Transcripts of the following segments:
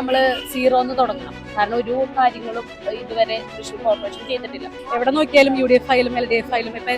നമ്മൾ സീറോ എന്ന് തുടങ്ങണം. കാരണം ഒരു കാര്യങ്ങളും ഇതുവരെ തൃശ്ശൂർ കോർപ്പറേഷൻ ചെയ്തിട്ടില്ല. എവിടെ നോക്കിയാലും യു ഡി എഫ് ആയാലും എൽ ഡി എഫ് ആയാലും ഇപ്പൊ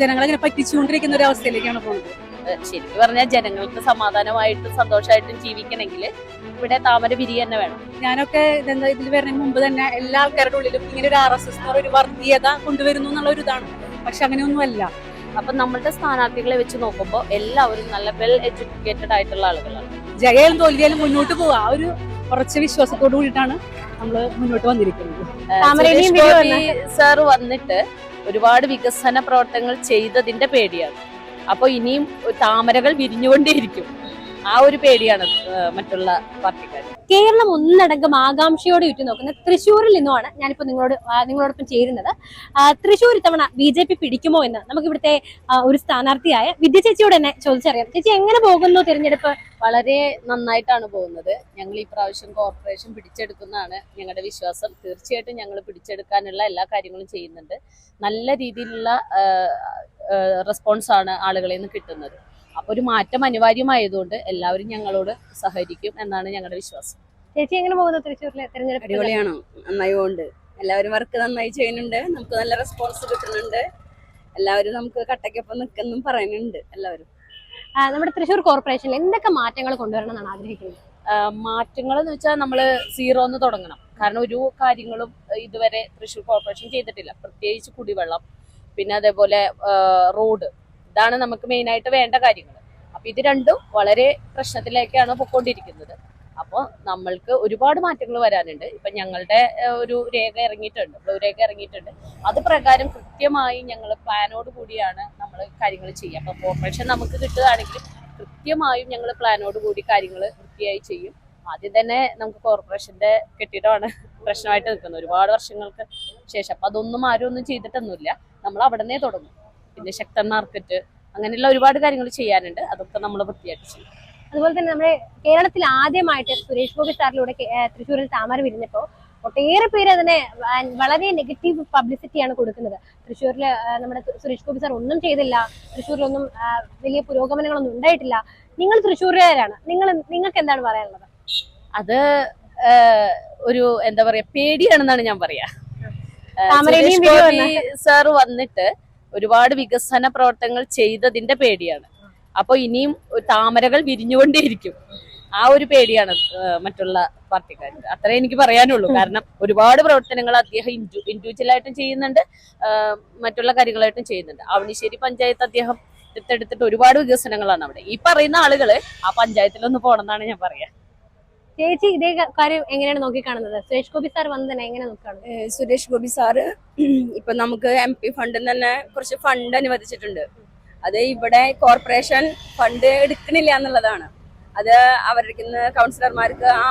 ജനങ്ങളെ പറ്റിച്ചുകൊണ്ടിരിക്കുന്ന ഒരു അവസ്ഥയിലേക്കാണ് പോകുന്നത്. ശരിക്കും പറഞ്ഞാൽ ജനങ്ങൾക്ക് സമാധാനമായിട്ടും സന്തോഷമായിട്ടും ജീവിക്കണമെങ്കിൽ ഇവിടെ താമര വിരി തന്നെ വേണം. ഞാനൊക്കെ ഇതെന്താ ഇതിൽ വരുന്നതിന് മുമ്പ് തന്നെ എല്ലാ ആൾക്കാരുടെ ഉള്ളിലും ഇങ്ങനെ ഒരു ആർ എസ് എസ് ഒരു വർഗീയത കൊണ്ടുവരുന്നു എന്നുള്ള ഒരു ഇതാണ്. പക്ഷെ അങ്ങനെയൊന്നുമല്ല അപ്പൊ നമ്മളുടെ സ്ഥാനാർത്ഥികളെ വെച്ച് നോക്കുമ്പോൾ എല്ലാവരും നല്ല വെൽ എഡ്യൂക്കേറ്റഡ് ആയിട്ടുള്ള ആളുകളാണ്. ജയയിലും തോൽവിയാലും മുന്നോട്ട് പോവുക ആ ഒരു കുറച്ച് വിശ്വാസത്തോടു കൂടിയിട്ടാണ് നമ്മൾ മുന്നോട്ട് വന്നിരിക്കുന്നത്. സാർ വന്നിട്ട് ഒരുപാട് വികസന പ്രവർത്തനങ്ങൾ ചെയ്തതിന്റെ പേടിയാണ്. അപ്പൊ ഇനിയും താമരകൾ വിരിഞ്ഞുകൊണ്ടേയിരിക്കും. ആ ഒരു പേടിയാണ് മറ്റുള്ള പാർട്ടിക്കാർ കേരളം ഒന്നടങ്കം ആകാംക്ഷയോടെ ഉറ്റുനോക്കുന്ന തൃശ്ശൂരിൽ നിന്നുമാണ് ഞാനിപ്പോ നിങ്ങളോട് നിങ്ങളോടൊപ്പം ചേരുന്നത്. തൃശ്ശൂർ ഇത്തവണ ബി ജെ പി പിടിക്കുമോ എന്ന് നമുക്ക് ഇവിടുത്തെ ഒരു സ്ഥാനാർത്ഥിയായ വിദ്യ ചേച്ചിയോട് തന്നെ ചോദിച്ചറിയാം. ചേച്ചി എങ്ങനെ പോകുന്നു തിരഞ്ഞെടുപ്പ്? വളരെ നന്നായിട്ടാണ് പോകുന്നത്. ഞങ്ങൾ ഈ പ്രാവശ്യം കോർപ്പറേഷൻ പിടിച്ചെടുക്കുന്നതാണ് ഞങ്ങളുടെ വിശ്വാസം. തീർച്ചയായിട്ടും ഞങ്ങൾ പിടിച്ചെടുക്കാനുള്ള എല്ലാ കാര്യങ്ങളും ചെയ്യുന്നുണ്ട്. നല്ല രീതിയിലുള്ള റെസ്പോൺസ് ആണ് ആളുകളിൽ നിന്ന് കിട്ടുന്നത്. അപ്പോൾ ഒരു മാറ്റം അനിവാര്യമായതുകൊണ്ട് എല്ലാവരും ഞങ്ങളോട് സഹകരിക്കും എന്നാണ് ഞങ്ങളുടെ വിശ്വാസം. ചേച്ചി എങ്ങനെ പോകുന്നു തൃശ്ശൂരിലെ തെരഞ്ഞെടുപ്പ്? അടിപൊളിയാണ്. നന്നായി പോകുന്നുണ്ട് എല്ലാവരും വർക്ക് നന്നായി ചെയ്യുന്നുണ്ട്. നമുക്ക് നല്ല റെസ്പോൺസ് കിട്ടുന്നുണ്ട്. എല്ലാവരും നമുക്ക് കട്ടയ്ക്കൊപ്പം നിൽക്കെന്നും പറയുന്നുണ്ട് എല്ലാവരും. നമ്മുടെ തൃശ്ശൂർ കോർപ്പറേഷനിൽ എന്തൊക്കെ മാറ്റങ്ങൾ കൊണ്ടുവരണം എന്നാണ് ആഗ്രഹിക്കുന്നത്? മാറ്റങ്ങൾ എന്ന് വെച്ചാൽ നമ്മൾ സീറോ എന്ന് തുടങ്ങണം. കാരണം ഒരു കാര്യങ്ങളും ഇതുവരെ തൃശ്ശൂർ കോർപ്പറേഷൻ ചെയ്തിട്ടില്ല. പ്രത്യേകിച്ച് കുടിവെള്ളം പിന്നെ അതേപോലെ റോഡ് ഇതാണ് നമുക്ക് മെയിനായിട്ട് വേണ്ട കാര്യങ്ങൾ അപ്പൊ ഇത് രണ്ടും വളരെ പ്രശ്നത്തിലേക്കാണ് പൊക്കോണ്ടിരിക്കുന്നത്. അപ്പോൾ നമ്മൾക്ക് ഒരുപാട് മാറ്റങ്ങൾ വരാനുണ്ട്. ഇപ്പൊ ഞങ്ങളുടെ ഒരു രേഖ ഇറങ്ങിയിട്ടുണ്ട്. ബ്ലൂ രേഖ ഇറങ്ങിയിട്ടുണ്ട്. അത് പ്രകാരം കൃത്യമായി ഞങ്ങൾ പ്ലാനോട് കൂടിയാണ് നമ്മൾ കാര്യങ്ങൾ ചെയ്യുക. അപ്പോൾ കോർപ്പറേഷൻ നമുക്ക് കിട്ടുകയാണെങ്കിൽ കൃത്യമായും ഞങ്ങൾ പ്ലാനോട് കൂടി കാര്യങ്ങൾ വൃത്തിയായി ചെയ്യും. ആദ്യം തന്നെ നമുക്ക് കോർപ്പറേഷന്റെ കെട്ടിടമാണ് പ്രശ്നമായിട്ട് നിൽക്കുന്നത്. ഒരുപാട് വർഷങ്ങൾക്ക് ശേഷം. അപ്പൊ അതൊന്നും ആരും ഒന്നും ചെയ്തിട്ടൊന്നുമില്ല. നമ്മൾ അവിടെ നിന്നേ തുടങ്ങും. പിന്നെ ശക്തൻ മാർക്കറ്റ് അങ്ങനെയുള്ള ഒരുപാട് കാര്യങ്ങൾ ചെയ്യാനുണ്ട്. അതൊക്കെ നമ്മൾ വൃത്തിയായിട്ട് ചെയ്യും. അതുപോലെ തന്നെ നമ്മുടെ കേരളത്തിൽ ആദ്യമായിട്ട് സുരേഷ് ഗോപി സാറിലൂടെ തൃശ്ശൂരിൽ താമര വിരിഞ്ഞപ്പോ ഒട്ടേറെ പേര് അതിനെ വളരെ നെഗറ്റീവ് പബ്ലിസിറ്റിയാണ് കൊടുക്കുന്നത്. തൃശ്ശൂരിൽ നമ്മുടെ സുരേഷ് ഗോപി സാർ ഒന്നും ചെയ്തില്ല. തൃശ്ശൂരിലൊന്നും വലിയ പുരോഗമനങ്ങളൊന്നും ഉണ്ടായിട്ടില്ല. നിങ്ങൾ തൃശ്ശൂരുകാരാണ്. നിങ്ങൾ നിങ്ങൾക്ക് എന്താണ് പറയാനുള്ളത്? അത് ഒരു എന്താ പറയാ പേടിയാണെന്നാണ് ഞാൻ പറയാ. സാർ വന്നിട്ട് ഒരുപാട് വികസന പ്രവർത്തനങ്ങൾ ചെയ്തതിന്റെ പേടിയാണ്. അപ്പൊ ഇനിയും താമരകൾ വിരിഞ്ഞുകൊണ്ടേയിരിക്കും. ആ ഒരു പേടിയാണ് മറ്റുള്ള പാർട്ടിക്കാർക്ക്. അത്രേ എനിക്ക് പറയാനുള്ളൂ. കാരണം ഒരുപാട് പ്രവർത്തനങ്ങൾ അദ്ദേഹം ഇൻഡിവിജ്വൽ ആയിട്ടും ചെയ്യുന്നുണ്ട് മറ്റുള്ള കാര്യങ്ങളായിട്ടും ചെയ്യുന്നുണ്ട്. അവണിശ്ശേരി പഞ്ചായത്ത് അദ്ദേഹം എടുത്തെടുത്തിട്ട് ഒരുപാട് വികസനങ്ങളാണ് അവിടെ. ഈ പറയുന്ന ആളുകൾ ആ പഞ്ചായത്തിലൊന്ന് പോണെന്നാണ് ഞാൻ പറയാ. ചേച്ചി ഇതേ കാര്യം എങ്ങനെയാണ് നോക്കിക്കാണുന്നത്? സുരേഷ് ഗോപി സാർ വന്ന് തന്നെ എങ്ങനെ നോക്കുകയാണ് സുരേഷ് ഗോപി സാറ് ഇപ്പൊ നമുക്ക് എം പി ഫണ്ടിൽ തന്നെ കുറച്ച് ഫണ്ട് അനുവദിച്ചിട്ടുണ്ട്. അത് ഇവിടെ കോർപ്പറേഷൻ ഫണ്ട് എടുക്കണില്ല എന്നുള്ളതാണ്. അത് അവർക്ക് കൗൺസിലർമാർക്ക് ആ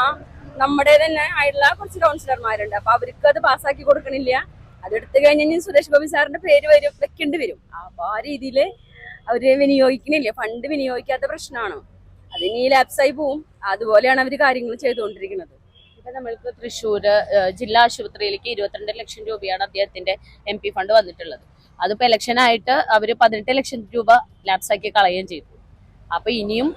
നമ്മുടെ തന്നെ ആയിട്ടുള്ള കുറച്ച് കൗൺസിലർമാരുണ്ട് അപ്പൊ അവർക്ക് അത് പാസ്സാക്കി കൊടുക്കണില്ല. അത് എടുത്തു കഴിഞ്ഞാൽ സുരേഷ് ഗോപി സാറിന്റെ പേര് വരും വെക്കേണ്ടി വരും. അപ്പൊ ആ രീതിയിൽ അവർ വിനിയോഗിക്കണില്ല. ഫണ്ട് വിനിയോഗിക്കാത്ത പ്രശ്നമാണ്. അതിനി ലാപ്സായി പോവും. അതുപോലെയാണ് അവർ കാര്യങ്ങൾ ചെയ്തുകൊണ്ടിരിക്കുന്നത്. ഇപ്പൊ നമ്മൾക്ക് തൃശ്ശൂര് ജില്ലാ ആശുപത്രിയിലേക്ക് ഇരുപത്തിരണ്ട് ലക്ഷം രൂപയാണ് അദ്ദേഹത്തിന്റെ എം ഫണ്ട് വന്നിട്ടുള്ളത്. അതിപ്പോ ഇലക്ഷൻ ആയിട്ട് അവർ പതിനെട്ട് ലക്ഷം രൂപ ലാപ്സാക്കി കളയുകയും ചെയ്തു. അപ്പൊ ഇനിയും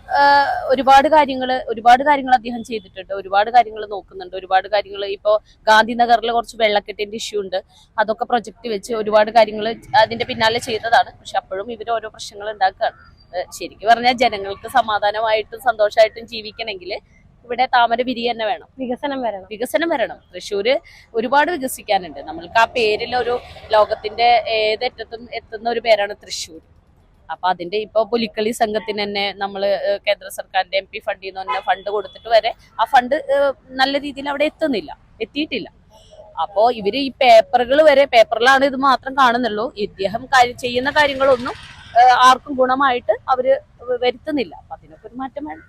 ഒരുപാട് കാര്യങ്ങൾ ഒരുപാട് കാര്യങ്ങൾ അദ്ദേഹം ചെയ്തിട്ടുണ്ട്. ഒരുപാട് കാര്യങ്ങൾ നോക്കുന്നുണ്ട്. ഒരുപാട് കാര്യങ്ങൾ ഇപ്പോ ഗാന്ധിനഗറിൽ കുറച്ച് വെള്ളക്കെട്ടിന്റെ ഇഷ്യൂ ഉണ്ട്. അതൊക്കെ പ്രൊജക്ട് വെച്ച് ഒരുപാട് കാര്യങ്ങൾ അതിന്റെ പിന്നാലെ ചെയ്തതാണ്. പക്ഷെ അപ്പോഴും ഇവർ ഓരോ പ്രശ്നങ്ങൾ ഉണ്ടാക്കുകയാണ്. ശരിക്കും പറഞ്ഞാൽ ജനങ്ങൾക്ക് സമാധാനമായിട്ടും സന്തോഷമായിട്ടും ജീവിക്കണമെങ്കിൽ ഇവിടെ താമര വിരി തന്നെ വേണം. വികസനം വരണം. വികസനം വരണം. തൃശ്ശൂര് ഒരുപാട് വികസിക്കാനുണ്ട്. നമ്മൾക്ക് ആ പേരിൽ ഒരു ലോകത്തിന്റെ ഏതറ്റത്തും എത്തുന്ന ഒരു പേരാണ് തൃശ്ശൂർ അപ്പൊ അതിന്റെ ഇപ്പൊ പുലിക്കളി സംഘത്തിന് തന്നെ നമ്മൾ കേന്ദ്ര സർക്കാരിന്റെ എം പി ഫണ്ടിൽ നിന്ന് തന്നെ ഫണ്ട് കൊടുത്തിട്ട് വരെ ആ ഫണ്ട് നല്ല രീതിയിൽ അവിടെ എത്തുന്നില്ല. എത്തിയിട്ടില്ല. അപ്പോ ഇവർ ഈ പേപ്പറുകൾ വരെ പേപ്പറിലാണ് ഇത് മാത്രം കാണുന്നുള്ളൂ. ഇദ്ദേഹം ചെയ്യുന്ന കാര്യങ്ങളൊന്നും ആർക്കും ഗുണമായിട്ട് അവർ വരുത്തുന്നില്ല. അപ്പൊ അതിനൊക്കെ ഒരു മാറ്റം വേണം.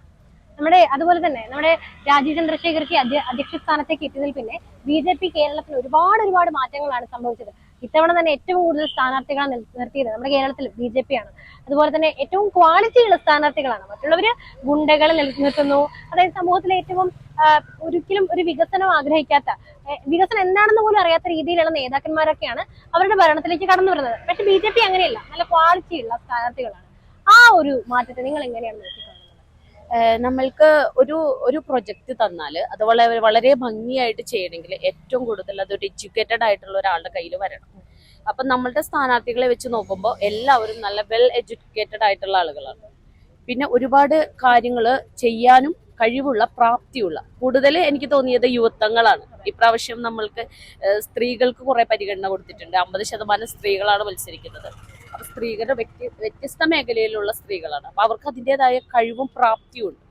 നമ്മുടെ അതുപോലെ തന്നെ നമ്മുടെ രാജീവ് ചന്ദ്രശേഖർക്ക് അധ്യ- അധ്യക്ഷ സ്ഥാനത്തേക്ക് എത്തിയതിൽ പിന്നെ ബി ജെ പി കേരളത്തിൽ ഒരുപാട് ഒരുപാട് മാറ്റങ്ങളാണ് സംഭവിച്ചത്. ഇത്തവണ തന്നെ ഏറ്റവും കൂടുതൽ സ്ഥാനാർത്ഥികളെ നിർ- നിർത്തിയത് നമ്മുടെ കേരളത്തിൽ ബി ജെ പി ആണ്. അതുപോലെ തന്നെ ഏറ്റവും ക്വാളിറ്റി ഉള്ള സ്ഥാനാർത്ഥികളാണ്. മറ്റുള്ളവര് ഗുണ്ടകളെ നിർത്തുന്നു അതായത് സമൂഹത്തിലെ ഏറ്റവും ഒരിക്കലും ഒരു വികസനം ആഗ്രഹിക്കാത്ത വികസനം എന്താണെന്ന് പോലും അറിയാത്ത രീതിയിലുള്ള നേതാക്കന്മാരൊക്കെയാണ് അവരുടെ ഭരണത്തിലേക്ക് കടന്നു വരുന്നത്. പക്ഷെ ബി ജെ പി അങ്ങനെയല്ല. നല്ല ക്വാളിറ്റി ഉള്ള സ്ഥാനാർത്ഥികളാണ്. ആ ഒരു മാറ്റത്തെ നിങ്ങൾ എങ്ങനെയാണ് നോക്കിക്കാണുന്നത് ഏഹ് നമ്മൾക്ക് ഒരു ഒരു പ്രൊജക്റ്റ് തന്നാൽ അത് വളരെ വളരെ ഭംഗിയായിട്ട് ചെയ്യണമെങ്കിൽ ഏറ്റവും കൂടുതൽ അതൊരു എഡ്യൂക്കേറ്റഡ് ആയിട്ടുള്ള ഒരാളുടെ കയ്യിൽ വരണം. അപ്പം നമ്മളുടെ സ്ഥാനാർത്ഥികളെ വെച്ച് നോക്കുമ്പോൾ എല്ലാവരും നല്ല വെൽ എഡ്യൂക്കേറ്റഡ് ആയിട്ടുള്ള ആളുകളാണ്. പിന്നെ ഒരുപാട് കാര്യങ്ങൾ ചെയ്യാനും കഴിവുള്ള പ്രാപ്തിയുള്ള കൂടുതൽ എനിക്ക് തോന്നിയത് യുവത്വങ്ങളാണ്. ഇപ്രാവശ്യം നമ്മൾക്ക് സ്ത്രീകൾക്ക് കുറെ പരിഗണന കൊടുത്തിട്ടുണ്ട്. അമ്പത് ശതമാനം സ്ത്രീകളാണ് മത്സരിക്കുന്നത്. സ്ത്രീകളുടെ വ്യക്തി വ്യത്യസ്ത മേഖലയിലുള്ള സ്ത്രീകളാണ്. അപ്പൊ അവർക്ക് അതിന്റെതായ കഴിവും പ്രാപ്തിയും ഉണ്ട്.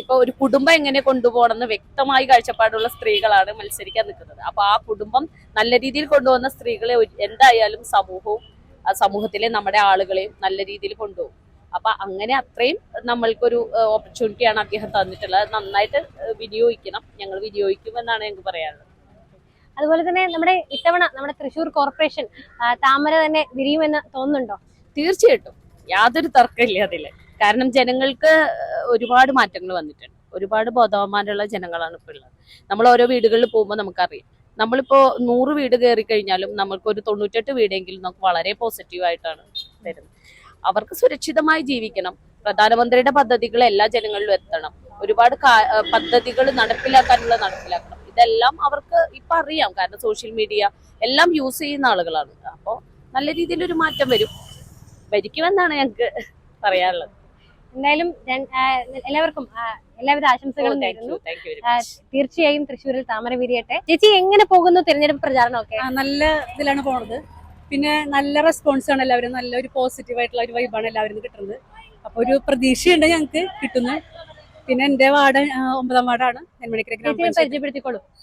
ഇപ്പൊ ഒരു കുടുംബം എങ്ങനെ കൊണ്ടുപോകണമെന്ന് വ്യക്തമായി കാഴ്ചപ്പാടുള്ള സ്ത്രീകളാണ് മത്സരിക്കാൻ നിൽക്കുന്നത്. അപ്പൊ ആ കുടുംബം നല്ല രീതിയിൽ കൊണ്ടുപോകുന്ന സ്ത്രീകളെ എന്തായാലും സമൂഹവും സമൂഹത്തിലെ നമ്മുടെ ആളുകളെയും നല്ല രീതിയിൽ കൊണ്ടുപോകും. അപ്പൊ അങ്ങനെ അത്രയും നമ്മൾക്കൊരു ഓപ്പർച്യൂണിറ്റിയാണ് അദ്ദേഹം തന്നിട്ടുള്ളത്. നന്നായിട്ട് വിനിയോഗിക്കണം. ഞങ്ങൾ വിനിയോഗിക്കുമെന്നാണ് ഞങ്ങൾക്ക് പറയാനുള്ളത്. അതുപോലെ തന്നെ നമ്മുടെ ഇത്തവണ നമ്മുടെ തൃശ്ശൂർ കോർപ്പറേഷൻ താമര തന്നെ വിരിയുമെന്ന് തോന്നുന്നുണ്ടോ? തീർച്ചയായിട്ടും. യാതൊരു തർക്കമില്ല അതിൽ കാരണം ജനങ്ങൾക്ക് ഒരുപാട് മാറ്റങ്ങൾ വന്നിട്ടുണ്ട്. ഒരുപാട് ബോധവാന്മാരുള്ള ജനങ്ങളാണ് ഇപ്പോൾ ഉള്ളത്. നമ്മൾ ഓരോ വീടുകളിൽ പോകുമ്പോൾ നമുക്കറിയാം. നമ്മളിപ്പോ നൂറ് വീട് കയറി കഴിഞ്ഞാലും നമ്മൾക്ക് ഒരു തൊണ്ണൂറ്റെട്ട് വീടെങ്കിലും നമുക്ക് വളരെ പോസിറ്റീവായിട്ടാണ് തരുന്നത്. അവർക്ക് സുരക്ഷിതമായി ജീവിക്കണം. പ്രധാനമന്ത്രിയുടെ പദ്ധതികൾ എല്ലാ ജനങ്ങളിലും എത്തണം. ഒരുപാട് പദ്ധതികൾ നടപ്പിലാക്കാനുള്ള നടപ്പിലാക്കണം. ഇതെല്ലാം അവർക്ക് ഇപ്പൊ അറിയാം. കാരണം സോഷ്യൽ മീഡിയ എല്ലാം യൂസ് ചെയ്യുന്ന ആളുകളാണ്. അപ്പോൾ നല്ല രീതിയിൽ ഒരു മാറ്റം വരും. ഭരിക്കുമെന്നാണ് ഞങ്ങൾക്ക് പറയാനുള്ളത്. എന്തായാലും എല്ലാവർക്കും എല്ലാവിധ ആശംസകളും നേരുന്നു. തീർച്ചയായും തൃശ്ശൂരിൽ താമര വിരിയട്ടെ. ചേച്ചി എങ്ങനെ പോകുന്നു തിരഞ്ഞെടുപ്പ് പ്രചാരണമൊക്കെ? ഒക്കെ നല്ല ഇതിലാണ് പോണത്. പിന്നെ നല്ല റെസ്പോൺസ് ആണ് എല്ലാവരും. നല്ലൊരു പോസിറ്റീവ് ആയിട്ടുള്ള ഒരു വൈബാണ് എല്ലാവരും കിട്ടുന്നത്. അപ്പൊ ഒരു പ്രതീക്ഷയുണ്ട് ഞങ്ങൾക്ക് കിട്ടുന്നത് പിന്നെ എന്റെ വാർഡ് ഒമ്പതാം വാർഡാണ് നെന്മണിക്കര ഗ്രാമപഞ്ചായത്ത്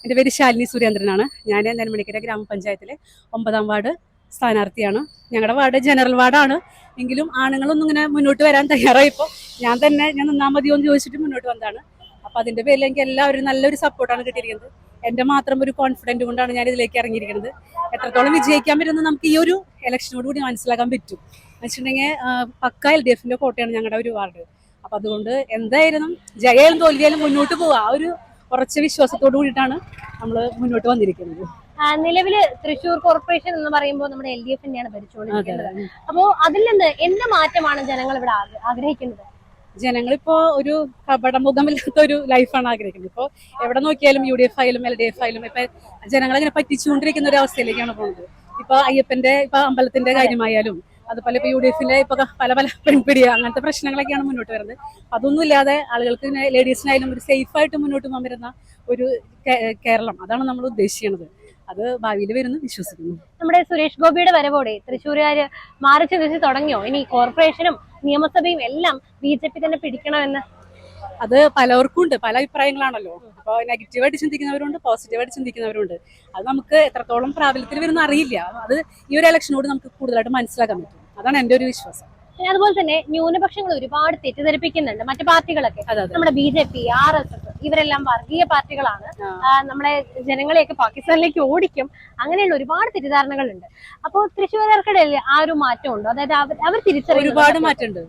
എന്റെ പേര് ശാലിനി സുരേന്ദ്രനാണ്. ഞാൻ നെന്മണിക്കര ഗ്രാമപഞ്ചായത്തിലെ ഒമ്പതാം വാർഡ് സ്ഥാനാർത്ഥിയാണ്. ഞങ്ങളുടെ വാർഡ് ജനറൽ വാർഡാണ്. എങ്കിലും ആണുങ്ങളൊന്നും ഇങ്ങനെ മുന്നോട്ട് വരാൻ തയ്യാറായിപ്പോൾ ഞാൻ തന്നെ ഞാൻ നിന്നാ മതിയോ എന്ന് ചോദിച്ചിട്ട് മുന്നോട്ട് വന്നതാണ്. അപ്പൊ അതിന്റെ പേരിൽ എനിക്ക് എല്ലാവരും നല്ലൊരു സപ്പോർട്ടാണ് കിട്ടിയിരിക്കുന്നത്. എന്റെ മാത്രം ഒരു കോൺഫിഡന്റ് കൊണ്ടാണ് ഞാൻ ഇതിലേക്ക് ഇറങ്ങിയിരിക്കുന്നത്. എത്രത്തോളം വിജയിക്കാൻ പറ്റുമെന്ന് നമുക്ക് ഈ ഒരു ഇലക്ഷനോട് കൂടി മനസ്സിലാക്കാൻ പറ്റും. എന്ന് വെച്ചിട്ടുണ്ടെങ്കിൽ പക്ക എൽ ഡി എഫിന്റെ കോട്ടയാണ് ഞങ്ങളുടെ ഒരു വാർഡ്. അപ്പൊ അതുകൊണ്ട് എന്തായാലും ജയാലും തോൽവിയാലും മുന്നോട്ട് പോവുക. ആ ഒരു കുറച്ച് വിശ്വാസത്തോടു കൂടിയിട്ടാണ് നമ്മൾ മുന്നോട്ട് വന്നിരിക്കുന്നത്. നിലവിൽ തൃശ്ശൂർ കോർപ്പറേഷൻ എന്ന് പറയുമ്പോൾ നമ്മുടെ എൽ ഡി എഫ് തന്നെയാണ് ഭരിച്ചുകൊണ്ടിരിക്കുന്നത്. അപ്പോ അതിൽ നിന്ന് എന്ത് മാറ്റമാണ് ജനങ്ങൾ ഇവിടെ ആഗ്ര- ആഗ്രഹിക്കുന്നത്? ജനങ്ങളിപ്പോ ഒരു കപടമുഖമില്ലാത്ത ഒരു ലൈഫാണ് ആഗ്രഹിക്കുന്നത്. ഇപ്പോൾ എവിടെ നോക്കിയാലും യു ഡി എഫ് ആയാലും എൽ ഡി എഫ് ആയാലും ഇപ്പൊ ജനങ്ങളെ ഇങ്ങനെ പറ്റിച്ചുകൊണ്ടിരിക്കുന്ന ഒരു അവസ്ഥയിലേക്കാണ് പോകുന്നത്. ഇപ്പൊ അയ്യപ്പന്റെ ഇപ്പൊ അമ്പലത്തിന്റെ കാര്യമായാലും അതുപോലെ ഇപ്പൊ യു ഡി എഫിലെ ഇപ്പൊ പല പല പെൺപിടിയ അങ്ങനത്തെ പ്രശ്നങ്ങളൊക്കെയാണ് മുന്നോട്ട് വരുന്നത്. അതൊന്നും ഇല്ലാതെ ആളുകൾക്ക് ലേഡീസിനായാലും ഒരു സേഫ് ആയിട്ട് മുന്നോട്ട് പോകാൻ വരുന്ന ഒരു കേരളം. അതാണ് നമ്മൾ ഉദ്ദേശിക്കുന്നത് അത് ഭാവിയിൽ വരുന്നു വിശ്വസിക്കുന്നു. നമ്മുടെ സുരേഷ് ഗോപിയുടെ വരവോടെ തൃശ്ശൂരുകാര് മാറി ചിന്തിച്ച് തുടങ്ങിയോ? ഇനി കോർപ്പറേഷനും നിയമസഭയും എല്ലാം ബി ജെ പി തന്നെ പിടിക്കണമെന്ന് അത് പലർക്കും ഉണ്ട് പല അഭിപ്രായങ്ങളാണല്ലോ. അപ്പോൾ നെഗറ്റീവായിട്ട് ചിന്തിക്കുന്നവരുണ്ട് പോസിറ്റീവായിട്ട് ചിന്തിക്കുന്നവരുണ്ട്. അത് നമുക്ക് എത്രത്തോളം പ്രാബല്യത്തിൽ വരുന്ന അറിയില്ല. അത് ഈ ഒരു ഇലക്ഷനോട് നമുക്ക് കൂടുതലായിട്ട് മനസ്സിലാക്കാൻ പറ്റും. അതാണ് എന്റെ ഒരു വിശ്വാസം. പിന്നെ അതുപോലെ തന്നെ ന്യൂനപക്ഷങ്ങൾ ഒരുപാട് തെറ്റിദ്ധരിപ്പിക്കുന്നുണ്ട്. മറ്റു പാർട്ടികളൊക്കെ. നമ്മുടെ B J P R S S ഇവരെല്ലാം വർഗീയ പാർട്ടികളാണ്. നമ്മുടെ ജനങ്ങളെയൊക്കെ പാകിസ്ഥാനിലേക്ക് ഓടിക്കും. അങ്ങനെയുള്ള ഒരുപാട് തെറ്റിദ്ധാരണകളുണ്ട്. അപ്പോൾ തൃശ്ശൂർക്കിടയിൽ ആ ഒരു മാറ്റം ഉണ്ടോ അതായത് അവർ അവർ തിരിച്ചറിയും ഒരുപാട് മാറ്റമുണ്ട്.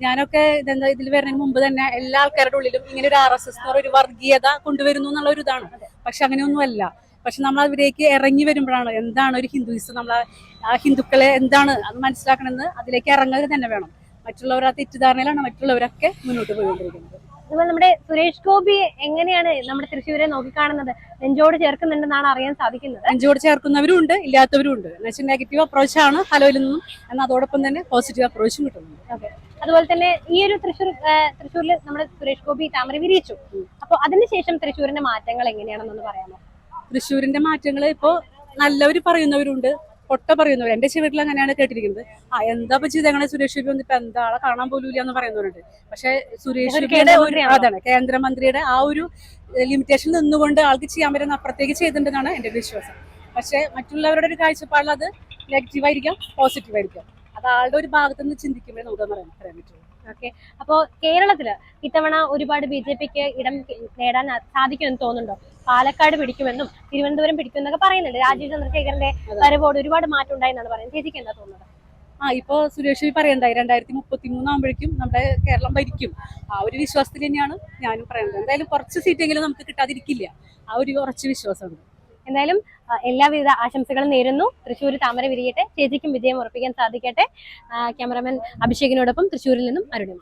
ഞാനൊക്കെ ഇതെന്താ ഇതിൽ വരുന്നതിന് മുമ്പ് തന്നെ എല്ലാ ആൾക്കാരുടെ ഉള്ളിലും ഇങ്ങനെ ഒരു ആർ എസ് എസ് ഒരു വർഗീയത കൊണ്ടുവരുന്നു എന്നുള്ള ഒരു ഇതാണ്. പക്ഷെ അങ്ങനെയൊന്നുമല്ല പക്ഷെ നമ്മൾ അതിലേക്ക് ഇറങ്ങി വരുമ്പോഴാണ് എന്താണ് ഒരു ഹിന്ദുയിസം നമ്മൾ ആ ഹിന്ദുക്കളെ എന്താണ് അത് മനസ്സിലാക്കണമെന്ന് അതിലേക്ക് ഇറങ്ങുക തന്നെ വേണം. മറ്റുള്ളവർ ആ തെറ്റിദ്ധാരണയിലാണ് മറ്റുള്ളവരൊക്കെ മുന്നോട്ട് പോയിക്കൊണ്ടിരിക്കുന്നത്. അതുപോലെ നമ്മുടെ സുരേഷ് ഗോപി എങ്ങനെയാണ് നമ്മുടെ തൃശ്ശൂരെ നോക്കിക്കാണുന്നത്? നെഞ്ചോട് ചേർക്കുന്നുണ്ടെന്നാണ് അറിയാൻ സാധിക്കുന്നത്. നെഞ്ചോട് ചേർക്കുന്നവരും ഉണ്ട് ഇല്ലാത്തവരും ഉണ്ട്. എന്ന് വെച്ചാൽ നെഗറ്റീവ് അപ്രോച്ചാണ് ഹലോയിൽ നിന്നും. എന്നാൽ അതോടൊപ്പം തന്നെ പോസിറ്റീവ് അപ്രോച്ചും കിട്ടുന്നുണ്ട്. അതുപോലെ തന്നെ ഈ ഒരു തൃശ്ശൂർ തൃശ്ശൂരിൽ നമ്മുടെ സുരേഷ് ഗോപി താമര വിരിയിച്ചു അപ്പൊ അതിനുശേഷം തൃശ്ശൂരിന്റെ മാറ്റങ്ങൾ എങ്ങനെയാണെന്നൊന്ന് പറയാമോ? തൃശ്ശൂരിന്റെ മാറ്റങ്ങൾ ഇപ്പോ നല്ലവര് പറയുന്നവരുണ്ട് പൊട്ട പറയുന്നവർ എന്റെ ചെവിട്ടിൽ അങ്ങനെയാണ് കേട്ടിരിക്കുന്നത്. ആ എന്താ ഇപ്പൊ ഞങ്ങളെ സുരേഷ് ഗോപി വന്നിട്ട് എന്താ? ആളെ കാണാൻ പോലും ഇല്ലാന്ന് പറയുന്നവരുണ്ട്. പക്ഷെ സുരേഷ് ഗോപിയുടെ ഒരു- അതാണ് കേന്ദ്രമന്ത്രിയുടെ ആ ഒരു ലിമിറ്റേഷൻ നിന്നുകൊണ്ട് ആൾക്ക് ചെയ്യാൻ പറ്റുന്ന അപ്പുറത്തേക്ക് ചെയ്തിട്ടുണ്ടെന്നാണ് എന്റെ വിശ്വാസം. പക്ഷെ മറ്റുള്ളവരുടെ ഒരു കാഴ്ചപ്പാടിൽ അത് നെഗറ്റീവായിരിക്കാം പോസിറ്റീവായിരിക്കാം പോസിറ്റീവ് ആയിരിക്കാം. അത് ആളുടെ ഒരു ഭാഗത്ത് നിന്ന് ചിന്തിക്കുമ്പോഴേ നമുക്ക് പറ്റുള്ളൂ ഓക്കെ അപ്പോൾ കേരളത്തിൽ ഇത്തവണ ഒരുപാട് ബി ജെ പിക്ക് ഇടം നേടാൻ സാധിക്കുമെന്ന് തോന്നുന്നുണ്ടോ? പാലക്കാട് പിടിക്കുമെന്നും തിരുവനന്തപുരം പിടിക്കുമെന്നൊക്കെ പറയുന്നുണ്ട്. രാജീവ് ചന്ദ്രശേഖരന്റെ വരവോട് ഒരുപാട് മാറ്റം ഉണ്ടായി എന്നാണ് പറയുന്നത്. ചേച്ചിക്ക് എന്താ തോന്നുന്നത്? ആ ഇപ്പൊ സുരേഷ് പറയണ്ടായി രണ്ടായിരത്തി മുപ്പത്തി മൂന്നാകുമ്പോഴേക്കും നമ്മുടെ കേരളം ഭരിക്കും. ആ ഒരു വിശ്വാസത്തിൽ തന്നെയാണ് ഞാനും പറയുന്നത്. എന്തായാലും കുറച്ച് സീറ്റെങ്കിലും നമുക്ക് കിട്ടാതിരിക്കില്ല. ആ ഒരു കുറച്ച് വിശ്വാസമുണ്ട് എന്തായാലും എല്ലാവിധ ആശംസകളും നേരുന്നു. തൃശ്ശൂർ താമര വിരിയട്ടെ ചേച്ചിക്കും വിജയം ഉറപ്പിക്കാൻ സാധിക്കട്ടെ. ക്യാമറാമാൻ അഭിഷേകിനോടൊപ്പം തൃശ്ശൂരിൽ നിന്നും അരുണിമ.